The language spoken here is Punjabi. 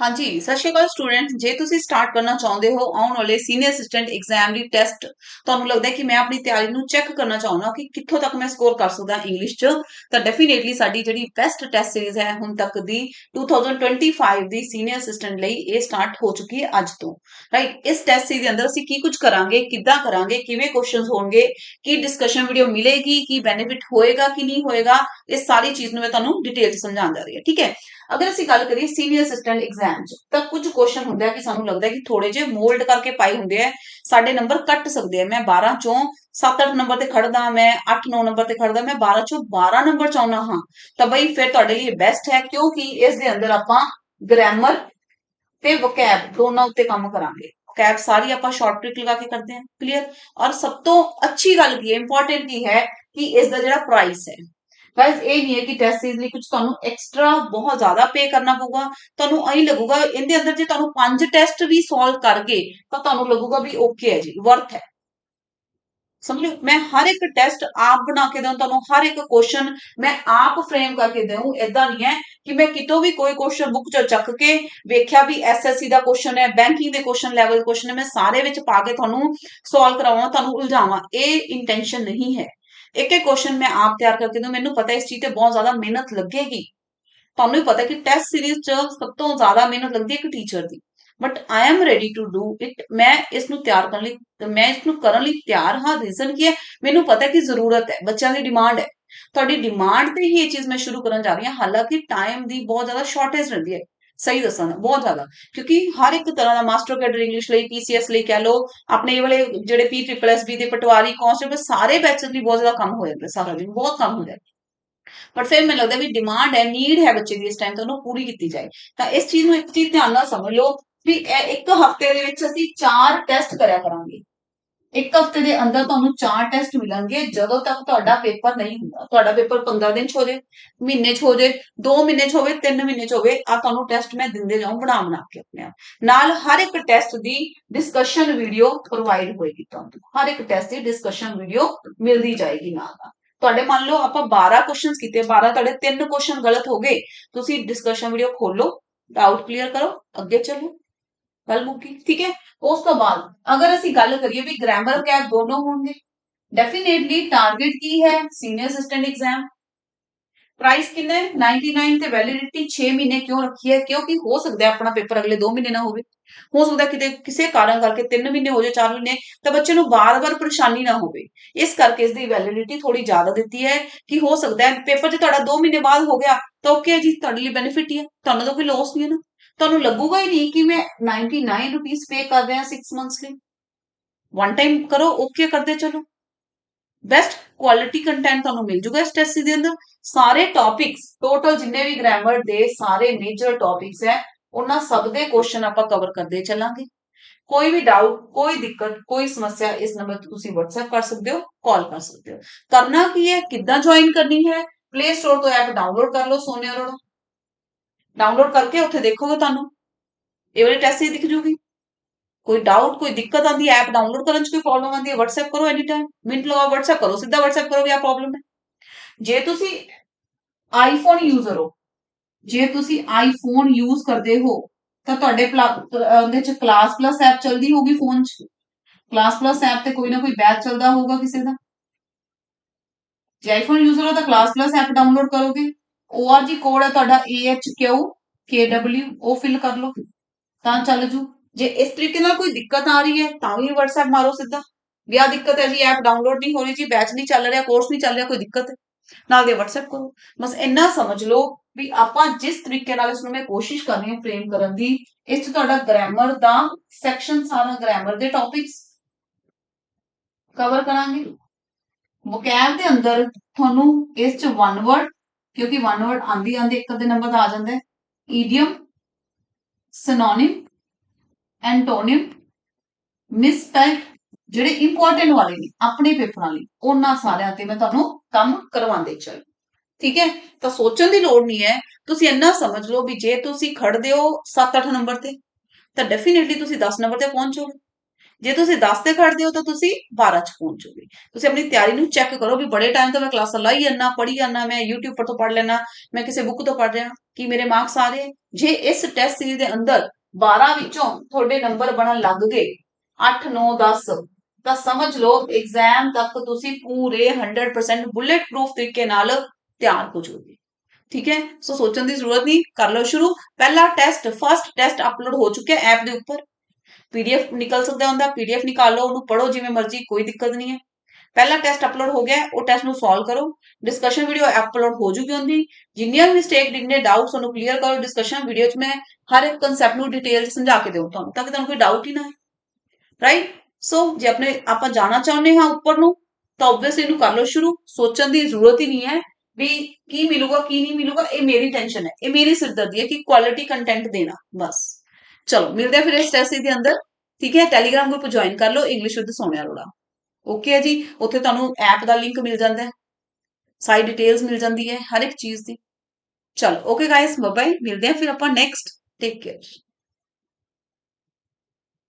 ਹਾਂਜੀ, ਸਤਿ ਸ਼੍ਰੀ ਅਕਾਲ ਸਟੂਡੈਂਟ ਜੇ ਤੁਸੀਂ ਸਟਾਰਟ ਕਰਨਾ ਚਾਹੁੰਦੇ ਹੋ, ਆਉਣ ਵਾਲੇ ਸੀਨੀਅਰ ਅਸਿਸਟੈਂਟ ਐਗਜ਼ਾਮ ਦੀ ਟੈਸਟ ਤੁਹਾਨੂੰ ਲੱਗਦਾ ਹੈ ਕਿ ਮੈਂ ਆਪਣੀ ਤਿਆਰੀ ਨੂੰ ਚੈੱਕ ਕਰਨਾ ਚਾਹੁੰਦਾ ਕਿ ਕਿੱਥੋਂ ਤੱਕ ਮੈਂ ਸਕੋਰ ਕਰ ਸਕਦਾ ਇੰਗਲਿਸ਼ 'ਚ, ਤਾਂ ਡੈਫੀਨੇਟਲੀ ਸਾਡੀ ਜਿਹੜੀ ਬੈਸਟ ਟੈਸਟ ਸੀਰੀਜ਼ ਹੈ ਹੁਣ ਤੱਕ ਦੀ 2025 ਦੀ ਸੀਨੀਅਰ ਅਸਿਸਟੈਂਟ ਲਈ ਇਹ ਸਟਾਰਟ ਹੋ ਚੁੱਕੀ ਹੈ ਅੱਜ ਤੋਂ। ਰਾਈਟ ਇਸ ਟੈਸਟ ਸੀਰੀਜ਼ ਦੇ ਅੰਦਰ ਅਸੀਂ ਕੀ ਕੁਝ ਕਰਾਂਗੇ, ਕਿੱਦਾਂ ਕਰਾਂਗੇ, ਕਿਵੇਂ ਕੁਐਸਚਨਸ ਹੋਣਗੇ, ਕੀ ਡਿਸਕਸ਼ਨ ਵੀਡੀਓ ਮਿਲੇਗੀ, ਕੀ ਬੈਨੀਫਿਟ ਹੋਏਗਾ, ਕਿ ਨਹੀਂ ਹੋਏਗਾ, ਇਹ ਸਾਰੀ ਚੀਜ਼ ਨੂੰ ਮੈਂ ਤੁਹਾਨੂੰ ਡਿਟੇਲ 'ਚ ਸਮਝਾਉਣ ਜਾ ਰਹੀ ਹਾਂ, ਠੀਕ ਹੈ? ਅਗਰ ਅਸੀਂ ਗੱਲ ਕਰੀਏ ਸੀਨੀਅਰ ਅਸਿਸਟੈਂਟ ਐਗਜ਼ਾਮ 'ਚ। ਤਾਂ ਕੁਝ ਕੁਐਸਚਨ ਹੁੰਦੇ ਆ ਕਿ ਸਾਨੂੰ ਲੱਗਦਾ ਹੈ ਕਿ ਥੋੜੇ ਜਿਹੇ ਮੋਲਡ ਕਰਕੇ ਪਾਏ ਹੁੰਦੇ ਆ। ਸਾਡੇ ਨੰਬਰ ਕੱਟ ਸਕਦੇ ਆ। ਮੈਂ 12 ਚੋਂ 7-8 ਨੰਬਰ ਤੇ ਖੜਦਾ ਮੈਂ 8-9 ਨੰਬਰ ਤੇ ਖੜਦਾ ਮੈਂ 12 ਚੋਂ 12 ਨੰਬਰ ਚਾਹੁੰਦਾ ਹਾਂ। ਤਾਂ ਬਈ ਫਿਰ ਤੁਹਾਡੇ ਲਈ ਬੈਸਟ ਹੈ ਕਿਉਂਕਿ ਇਸ ਦੇ ਅੰਦਰ ਆਪਾਂ ਗ੍ਰਾਮਰ ਤੇ ਵੋਕੈਬ ਦੋਨਾਂ ਉੱਤੇ ਕੰਮ ਕਰਾਂਗੇ। ਵੋਕੈਬ ਸਾਰੀ ਆਪਾਂ ਸ਼ਾਰਟ ਟ੍ਰਿਕ ਲਗਾ ਕੇ ਕਰਦੇ ਹਾਂ। ਕਲੀਅਰ ਔਰ ਸਭ ਤੋਂ ਅੱਛੀ ਗੱਲ ਕੀ ਹੈ ਇੰਪੋਰਟੈਂਟ ਕੀ ਹੈ ਕਿ ਇਸ ਦਾ ਜਿਹੜਾ ਪ੍ਰਾਈਸ ਹੈ ਗਾਇਸ ਇਹ ਨਹੀਂ ਹੈ ਕਿ ਟੈਸਟ ਸੀਰੀਜ਼ ਲਈ ਕੁਝ ਤੁਹਾਨੂੰ ਐਕਸਟਰਾ ਬਹੁਤ ਜ਼ਿਆਦਾ ਪੇ ਕਰਨਾ ਪਊਗਾ। ਤੁਹਾਨੂੰ ਐਂ ਲੱਗੂਗਾ, ਇਹਦੇ ਅੰਦਰ ਜੇ ਤੁਹਾਨੂੰ ਪੰਜ ਟੈਸਟ ਵੀ ਸੋਲਵ ਕਰ ਗਏ ਤਾਂ ਤੁਹਾਨੂੰ ਲੱਗੂਗਾ ਵੀ ਓਕੇ ਹੈ ਜੀ ਵਰਥ ਹੈ। ਸਮਝੋ? ਮੈਂ ਹਰ ਇੱਕ ਟੈਸਟ ਆਪ ਬਣਾ ਕੇ ਦਊਂ, ਤੁਹਾਨੂੰ ਹਰ ਇੱਕ ਕੁਐਸਚਨ ਮੈਂ ਆਪ ਫਰੇਮ ਕਰਕੇ ਦਊਂ। ਇਦਾਂ ਨਹੀਂ ਹੈ ਕਿ ਮੈਂ ਕਿਤੋਂ ਵੀ ਕੋਈ ਕੁਐਸਚਨ ਬੁੱਕ ਚੋਂ ਚੱਕ ਕੇ ਵੇਖਿਆ ਵੀ ਐਸਐਸਸੀ ਦਾ ਕੁਐਸਚਨ ਹੈ ਬੈਂਕਿੰਗ ਦੇ ਕੁਐਸਚਨ ਲੈਵਲ ਕੁਐਸਚਨ ਹੈ, ਮੈਂ ਸਾਰੇ ਵਿੱਚ ਪਾ ਕੇ ਤੁਹਾਨੂੰ ਸੋਲਵ ਕਰਾਵਾਂ, ਤੁਹਾਨੂੰ ਉਲਝਾਵਾਂ। ਇਹ ਇੰਟੈਂਸ਼ਨ ਨਹੀਂ ਹੈ। ਇੱਕ ਇੱਕ ਕੁਐਸਚਨ ਮੈਂ ਆਪ ਤਿਆਰ ਕਰਕੇ ਦੂੰ ਮੈਨੂੰ ਪਤਾ ਇਸ ਚੀਜ਼ ਤੇ ਬਹੁਤ ਜ਼ਿਆਦਾ ਮਿਹਨਤ ਲੱਗੇਗੀ। ਤੁਹਾਨੂੰ ਵੀ ਪਤਾ ਕਿ ਟੈਸਟ ਸੀਰੀਜ਼ ਚ ਸਭ ਤੋਂ ਜ਼ਿਆਦਾ ਮਿਹਨਤ ਲੱਗਦੀ ਹੈ ਇੱਕ teacher the. But I am ready to do it ਮੈਂ ਇਸ ਨੂੰ ਤਿਆਰ ਕਰਨ ਲਈ, ਮੈਂ ਇਸ ਨੂੰ ਕਰਨ ਲਈ ਤਿਆਰ ਹਾਂ। ਰੀਜ਼ਨ ਕੀ ਹੈ? ਮੈਨੂੰ ਪਤਾ ਕਿ ਜ਼ਰੂਰਤ ਹੈ, ਬੱਚਿਆਂ ਦੀ ਡਿਮਾਂਡ ਹੈ। ਤੁਹਾਡੀ ਡਿਮਾਂਡ ਤੇ ਹੀ ਇਹ ਚੀਜ਼ ਮੈਂ ਸ਼ੁਰੂ ਕਰਨ ਜਾ ਰਹੀ ਹਾਂ। ਹਾਲਾਂਕਿ ਟਾਈਮ ਦੀ ਬਹੁਤ ਜ਼ਿਆਦਾ ਸ਼ਾਰਟੇਜ ਰਹਿੰਦੀ ਹੈ। ਸਹੀ ਦੱਸਾਂ ਬਹੁਤ ਜ਼ਿਆਦਾ, ਕਿਉਂਕਿ ਹਰ ਇੱਕ ਤਰ੍ਹਾਂ ਦਾ ਮਾਸਟਰ ਕੈਡਰ ਇੰਗਲਿਸ਼ ਲਈ ਪੀਸੀਐਸ ਲਈ ਕਹਿ ਲਓ, ਆਪਣੇ ਇਹ ਵਾਲੇ ਜਿਹੜੇ ਪੀ ਟ੍ਰਿਪਲ ਐਸ ਬੀ ਦੇ ਪਟਵਾਰੀ ਕਾਂਸਟੇਬਲ ਸਾਰੇ ਬੈਚਸ ਲਈ ਬਹੁਤ ਜ਼ਿਆਦਾ ਕੰਮ ਹੋ ਜਾਂਦਾ, ਸਾਰਾ ਦਿਨ ਬਹੁਤ ਕੰਮ ਹੁੰਦਾ। ਪਰ ਫਿਰ ਮੈਨੂੰ ਲੱਗਦਾ ਵੀ ਡਿਮਾਂਡ ਹੈ ਨੀਡ ਹੈ ਬੱਚੇ ਦੀ ਇਸ ਟਾਈਮ ਤੋਂ, ਉਹਨੂੰ ਪੂਰੀ ਕੀਤੀ ਜਾਏ। ਤਾਂ ਇਸ ਚੀਜ਼ ਨੂੰ ਇੱਕ ਚੀਜ਼ ਧਿਆਨ ਨਾਲ ਸਮਝ ਲਓ ਵੀ ਇੱਕ ਹਫ਼ਤੇ ਦੇ ਵਿੱਚ ਅਸੀਂ ਚਾਰ ਟੈਸਟ ਕਰਿਆ ਕਰਾਂਗੇ। ਇੱਕ ਹਫ਼ਤੇ ਦੇ ਅੰਦਰ ਤੁਹਾਨੂੰ ਚਾਰ ਟੈਸਟ ਮਿਲਣਗੇ, ਜਦੋਂ ਤੱਕ ਤੁਹਾਡਾ ਪੇਪਰ ਨਹੀਂ ਹੁੰਦਾ। ਤੁਹਾਡਾ ਪੇਪਰ 15 ਦਿਨ ਚ ਹੋ ਜੇ ਮਹੀਨੇ ਚ ਹੋ ਜੇ 2 ਮਹੀਨੇ ਚ ਹੋਵੇ 3 ਮਹੀਨੇ ਚ ਹੋਵੇ ਆ ਤੁਹਾਨੂੰ ਟੈਸਟ ਮੈਂ ਦਿੰਦੇ ਜਾਉਂ ਬਣਾ ਬਣਾ ਕੇ ਆਪਣੇ ਆਪ। ਨਾਲ ਹਰ ਇੱਕ ਟੈਸਟ ਦੀ ਡਿਸਕਸ਼ਨ ਵੀਡੀਓ ਪ੍ਰੋਵਾਈਡ ਹੋਏਗੀ ਤੁਹਾਨੂੰ। ਹਰ ਇੱਕ ਟੈਸਟ ਦੀ ਡਿਸਕਸ਼ਨ ਵੀਡੀਓ ਮਿਲਦੀ ਜਾਏਗੀ ਨਾਲ ਦਾ ਤੁਹਾਡੇ ਮੰਨ ਲਓ ਆਪਾਂ 12 ਕੁਐਸਚਨਸ ਕੀਤੇ 12 ਤੁਹਾਡੇ 3 ਕੁਐਸਚਨ ਗਲਤ ਹੋ ਗਏ, ਤੁਸੀਂ ਡਿਸਕਸ਼ਨ ਵੀਡੀਓ ਖੋਲੋ ਡਾਊਟ ਕਲੀਅਰ ਕਰੋ, ਅੱਗੇ ਚੱਲੋ। ਗੱਲ ਮੁੱਕੀ, ਠੀਕ ਹੈ? ਉਸ ਤੋਂ ਬਾਅਦ ਅਗਰ ਅਸੀਂ ਗੱਲ ਕਰੀਏ ਵੀ ਗ੍ਰਾਮਰ ਕੈਪ ਦੋਨੋਂ ਹੋਣਗੇ ਡੈਫੀਨੇਟਲੀ ਟਾਰਗੇਟ ਕੀ ਹੈ? ਸੀਨੀਅਰ ਅਸਿਸਟੈਂਟ ਐਗਜ਼ਾਮ ਪ੍ਰਾਈਸ ਕਿੰਨਾ ਹੈ? 99 ਤੇ ਵੈਲਿਡਿਟੀ 6 ਮਹੀਨੇ ਕਿਉਂ ਰੱਖੀ ਹੈ? ਕਿਉਂਕਿ ਹੋ ਸਕਦਾ ਆਪਣਾ ਪੇਪਰ ਅਗਲੇ 2 ਮਹੀਨੇ ਨਾ ਹੋਵੇ। ਹੋ ਸਕਦਾ ਕਿਤੇ ਕਿਸੇ ਕਾਰਨ ਕਰਕੇ 3 ਮਹੀਨੇ ਹੋ ਜਾਏ 4 ਮਹੀਨੇ, ਤਾਂ ਬੱਚੇ ਨੂੰ ਬਾਰ-ਬਾਰ ਪਰੇਸ਼ਾਨੀ ਨਾ ਹੋਵੇ। ਇਸ ਕਰਕੇ ਇਸ ਦੀ ਵੈਲਿਡਿਟੀ ਥੋੜੀ ਜ਼ਿਆਦਾ ਦਿੱਤੀ ਹੈ ਕਿ ਹੋ ਸਕਦਾ ਹੈ ਪੇਪਰ ਜੇ ਤੁਹਾਡਾ 2 ਮਹੀਨੇ ਬਾਅਦ ਹੋ ਗਿਆ, ਤਾਂ ਓਕੇ ਜੀ, ਤੁਹਾਡੇ ਲਈ ਬੈਨੀਫਿਟ ਹੀ ਹੈ। ਤੁਹਾਨੂੰ ਤਾਂ ਕੋਈ ਲੋਸ ਨਹੀਂ ਹੈ ਨਾ। ਤੁਹਾਨੂੰ ਲੱਗੂਗਾ ਹੀ ਨਹੀਂ ਕਿ ਮੈਂ 99 ਰੁਪਏ ਪੇ ਕਰ ਰਿਹਾ 6 ਮੰਥਸ ਲਈ। ਵਨ ਟਾਈਮ ਕਰੋ ਓਕੇ ਕਰਦੇ ਚਲੋ। ਬੈਸਟ ਕੁਆਲਿਟੀ ਕੰਟੈਂਟ ਤੁਹਾਨੂੰ ਮਿਲ ਜੂਗਾ ਇਸ ਟੈਸਟ ਦੇ ਅੰਦਰ। ਸਾਰੇ ਟੌਪਿਕਸ ਟੋਟਲ ਜਿੰਨੇ ਵੀ ਗ੍ਰਾਮਰ ਦੇ ਸਾਰੇ ਮੇਜਰ ਟੌਪਿਕਸ ਹੈ, ਉਹਨਾਂ ਸਭ ਦੇ ਕੁਐਸਚਨ ਆਪਾਂ ਕਵਰ ਕਰਦੇ ਚੱਲਾਂਗੇ। ਕੋਈ ਵੀ ਡਾਊਟ ਕੋਈ ਦਿੱਕਤ, ਕੋਈ ਸਮੱਸਿਆ, ਇਸ ਨੰਬਰ ਤੇ ਤੁਸੀਂ WhatsApp ਕਰ ਸਕਦੇ ਹੋ ਕਾਲ ਕਰ ਸਕਦੇ ਹੋ। ਕਰਨਾ ਕੀ ਹੈ? ਕਿੱਦਾਂ ਜੁਆਇਨ ਕਰਨੀ ਹੈ? ਪਲੇ ਸਟੋਰ ਤੋਂ ਐਪ ਡਾਊਨਲੋਡ ਕਰ ਲਓ ਸੋਨੇ ਅਰੋੜਾ। ਡਾਊਨਲੋਡ ਕਰਕੇ ਉੱਥੇ ਦੇਖੋਗੇ ਤੁਹਾਨੂੰ। ਇਹ ਵਾਲੀ ਟੈਸਟ ਹੀ ਦਿਖ ਜੂਗੀ। ਕੋਈ ਡਾਊਟ ਕੋਈ ਦਿੱਕਤ ਆਂਦੀ ਐਪ ਡਾਊਨਲੋਡ ਕਰਨ ਚ ਕੋਈ ਪ੍ਰੋਬਲਮ ਆਂਦੀ ਹੈ, WhatsApp ਕਰੋ ਐਨੀ ਟਾਈਮ ਮਿੰਟ ਲਗਾਓ, WhatsApp ਕਰੋ, ਸਿੱਧਾ WhatsApp ਕਰੋ ਵੀ ਆ ਪ੍ਰੋਬਲਮ ਹੈ। ਜੇ ਤੁਸੀਂ ਆਈਫੋਨ ਯੂਜ਼ਰ ਹੋ, ਜੇ ਤੁਸੀਂ ਆਈਫੋਨ ਯੂਜ਼ ਕਰਦੇ ਹੋ, ਤਾਂ ਤੁਹਾਡੇ ਉਹਦੇ ਚ ਕਲਾਸ ਪਲੱਸ ਐਪ ਚੱਲਦੀ ਹੋਊਗੀ ਫੋਨ 'ਚ। ਕਲਾਸ ਪਲੱਸ ਐਪ ਤੇ ਕੋਈ ਨਾ ਕੋਈ ਬੈਚ ਚੱਲਦਾ ਹੋਊਗਾ ਕਿਸੇ ਦਾ। ਜੇ ਆਈਫੋਨ ਯੂਜ਼ਰ ਹੋ ਤਾਂ ਕਲਾਸ ਪਲੱਸ ਐਪ ਡਾਊਨਲੋਡ ਕਰੋਗੇ। ORG ਕੋਡ ਹੈ ਤੁਹਾਡਾ AHQ KW ਉਹ ਫਿਲ ਕਰ ਲਓ। ਤਾਂ ਚੱਲ ਜੂ। ਜੇ ਇਸ ਤਰੀਕੇ ਨਾਲ ਕੋਈ ਦਿੱਕਤ ਆ ਰਹੀ ਹੈ, ਤਾਂ ਵੀ WhatsApp ਮਾਰੋ ਸਿੱਧਾ। ਵੀ ਆ ਦਿੱਕਤ ਹੈ ਜੀ ਐਪ ਡਾਊਨਲੋਡ ਨਹੀਂ ਹੋ ਰਹੀ ਜੀ ਬੈਚ ਨਹੀਂ ਚੱਲ ਰਿਹਾ ਕੋਰਸ ਨਹੀਂ ਚੱਲ ਰਿਹਾ, ਕੋਈ ਦਿੱਕਤ। ਹੈ ਨਾਲ ਦੇ WhatsApp ਕਰੋ। ਬਸ ਇੰਨਾ ਸਮਝ ਲਓ ਵੀ ਆਪਾਂ ਜਿਸ ਤਰੀਕੇ ਨਾਲ ਇਸ ਨੂੰ ਮੈਂ ਕੋਸ਼ਿਸ਼ ਕਰ ਰਹੀ ਹਾਂ ਫਰੇਮ ਕਰਨ ਦੀ, ਇਸ ਚ ਤੁਹਾਡਾ ਗ੍ਰਾਮਰ ਦਾ ਸੈਕਸ਼ਨ ਸਾਰਾ ਗ੍ਰਾਮਰ ਦੇ ਟੌਪਿਕਸ ਕਵਰ ਕਰਾਂਗੇ। ਵੋਕੈਬ ਦੇ ਅੰਦਰ ਤੁਹਾਨੂੰ ਇਸ ਚ ਵਨ ਵਰਡ ਕਿਉਂਕਿ ਵਨ ਵਰਡ ਆਂਦੀ ਆਂਦੀ ਇੱਕ ਅੱਧੇ ਨੰਬਰ ਦਾ ਆ ਜਾਂਦਾ ਹੈ। ਈਡੀਅਮ ਸਿਨੋਨਿਮ ਐਂਟੋਨਿਮ ਮਿਸਪੈਲਡ ਜਿਹੜੇ ਇੰਪੋਰਟੈਂਟ ਵਾਲੇ ਨੇ ਆਪਣੇ ਪੇਪਰਾਂ ਲਈ, ਉਹਨਾਂ ਸਾਰਿਆਂ ਤੇ ਮੈਂ ਤੁਹਾਨੂੰ ਕੰਮ ਕਰਵਾਉਂਦੇ ਚੱਲ। ਠੀਕ ਹੈ? ਤਾਂ ਸੋਚਣ ਦੀ ਲੋੜ ਨਹੀਂ ਹੈ। ਤੁਸੀਂ ਇੰਨਾ ਸਮਝ ਲਓ ਵੀ ਜੇ ਤੁਸੀਂ ਖੜਦੇ ਹੋ 7-8 ਨੰਬਰ ਤੇ, ਤਾਂ ਡੈਫੀਨਿਟਲੀ ਤੁਸੀਂ 10 ਨੰਬਰ ਤੇ ਪਹੁੰਚੋਗੇ ਜੇ ਤੁਸੀਂ 10 ਤੇ ਖੜਦੇ ਹੋ ਤਾਂ ਤੁਸੀਂ 12 ਚ ਪਹੁੰਚੋਗੇ ਤੁਸੀਂ ਆਪਣੀ ਤਿਆਰੀ ਨੂੰ ਚੈੱਕ ਕਰੋ ਵੀ ਬੜੇ ਟਾਈਮ ਤੋਂ ਮੈਂ ਕਲਾਸਾਂ ਲਾਈ ਜਾਂਦਾ, ਪੜ੍ਹੀ ਜਾਂਦਾ, ਮੈਂ YouTube ਪਰ ਤੋਂ ਪੜ੍ਹ ਲੈਣਾ ਮੈਂ ਕਿਸੇ ਬੁੱਕ ਤੋਂ ਪੜ੍ਹ ਰਿਹਾ, ਕੀ ਮੇਰੇ ਮਾਰਕਸ ਆ ਰਹੇ? ਜੇ ਇਸ ਟੈਸਟ ਸੀਰੀਜ਼ ਦੇ ਅੰਦਰ 12 ਵਿੱਚੋਂ ਤੁਹਾਡੇ ਨੰਬਰ ਬਣਨ ਲੱਗ ਗਏ 8 9 10 ਤਾਂ ਸਮਝ ਲਓ ਐਗਜ਼ਾਮ ਤੱਕ ਤੁਸੀਂ ਪੂਰੇ 100% ਬੁਲੇਟ ਪ੍ਰੂਫ ਤਰੀਕੇ ਨਾਲ ਤਿਆਰ ਹੋ ਜਾਓਗੇ। ਠੀਕ ਹੈ? ਸੋ ਸੋਚਣ ਦੀ ਜ਼ਰੂਰਤ ਨਹੀਂ, ਕਰ ਲਓ ਸ਼ੁਰੂ। ਪਹਿਲਾ ਟੈਸਟ ਫਰਸਟ ਟੈਸਟ ਅਪਲੋਡ ਹੋ ਚੁੱਕਿਆ ਐਪ ਦੇ ਉੱਪਰ। ਪੀਡੀਐਫ ਨਿਕਲ ਸਕਦਾ ਹੁੰਦਾ ਪੀਡੀਐਫ ਨਿਕਾਲ ਲਓ ਉਹਨੂੰ ਪੜੋ ਜਿਵੇਂ ਮਰਜ਼ੀ, ਕੋਈ ਦਿੱਕਤ ਨਹੀਂ ਹੈ। ਪਹਿਲਾ ਟੈਸਟ ਅਪਲੋਡ ਹੋ ਗਿਆ, ਉਹ ਟੈਸਟ ਨੂੰ ਸੋਲਵ ਕਰੋ। ਡਿਸਕਸ਼ਨ ਵੀਡੀਓ ਅਪਲੋਡ ਹੋ ਚੁੱਕੀ ਹੁੰਦੀ ਜਿੰਨੀਆਂ ਵੀ ਮਿਸਟੇਕ ਦਿਖਨੇ ਡਾਊਟਸ ਉਹਨੂੰ ਕਲੀਅਰ ਕਰੋ ਡਿਸਕਸ਼ਨ ਵੀਡੀਓ 'ਚ ਮੈਂ ਹਰ ਇੱਕ ਕਨਸੈਪਟ ਨੂੰ ਡਿਟੇਲ ਸਮਝਾ ਕੇ ਦੇਵਾਂ ਤੁਹਾਨੂੰ, ਤਾਂ ਕਿ ਤੁਹਾਨੂੰ ਕੋਈ ਡਾਊਟ ਹੀ ਨਾ ਆਏ। ਰਾਈਟ ਸੋ ਜੇ ਆਪਣੇ, ਆਪਾਂ ਜਾਣਾ ਚਾਹੁੰਦੇ ਹਾਂ ਉੱਪਰ ਨੂੰ, ਤਾਂ ਆਬਵੀਅਸਲੀ ਇਹਨੂੰ ਕਰ ਲਓ ਸ਼ੁਰੂ। ਸੋਚਣ ਦੀ ਜ਼ਰੂਰਤ ਹੀ ਨਹੀਂ ਹੈ ਵੀ ਕੀ ਮਿਲੂਗਾ, ਕੀ ਨਹੀਂ ਮਿਲੂਗਾ, ਇਹ ਮੇਰੀ ਟੈਨਸ਼ਨ ਹੈ। ਇਹ ਮੇਰੀ ਸਿਰਦਰਦੀ ਹੈ ਕਿ ਕੁਆਲਿਟੀ ਕੰਟੈਂਟ ਦੇਣਾ, ਬਸ। ਚਲੋ, ਮਿਲਦੇ ਆ ਫਿਰ ਇਸ ਟੈਸਟ ਦੇ ਅੰਦਰ। ਠੀਕ ਹੈ ਟੈਲੀਗ੍ਰਾਮ ਗਰੁੱਪ ਜੁਆਇਨ ਕਰ ਲਓ English with Sonia Arora okay ਹੈ ਜੀ, ਉੱਥੇ ਤੁਹਾਨੂੰ ਐਪ ਦਾ ਲਿੰਕ ਮਿਲ ਜਾਂਦਾ ਹੈ। ਸਾਰੀ ਡਿਟੇਲਸ ਮਿਲ ਜਾਂਦੀ ਹੈ, ਹਰ ਇੱਕ ਚੀਜ਼ ਦੀ। ਚਲੋ ਓਕੇ ਗਾਇਸ ਬਾਏ ਬਾਏ ਮਿਲਦੇ ਆ ਫਿਰ ਆਪਾਂ ਨੈਕਸਟ ਟੇਕ ਕੇਅਰ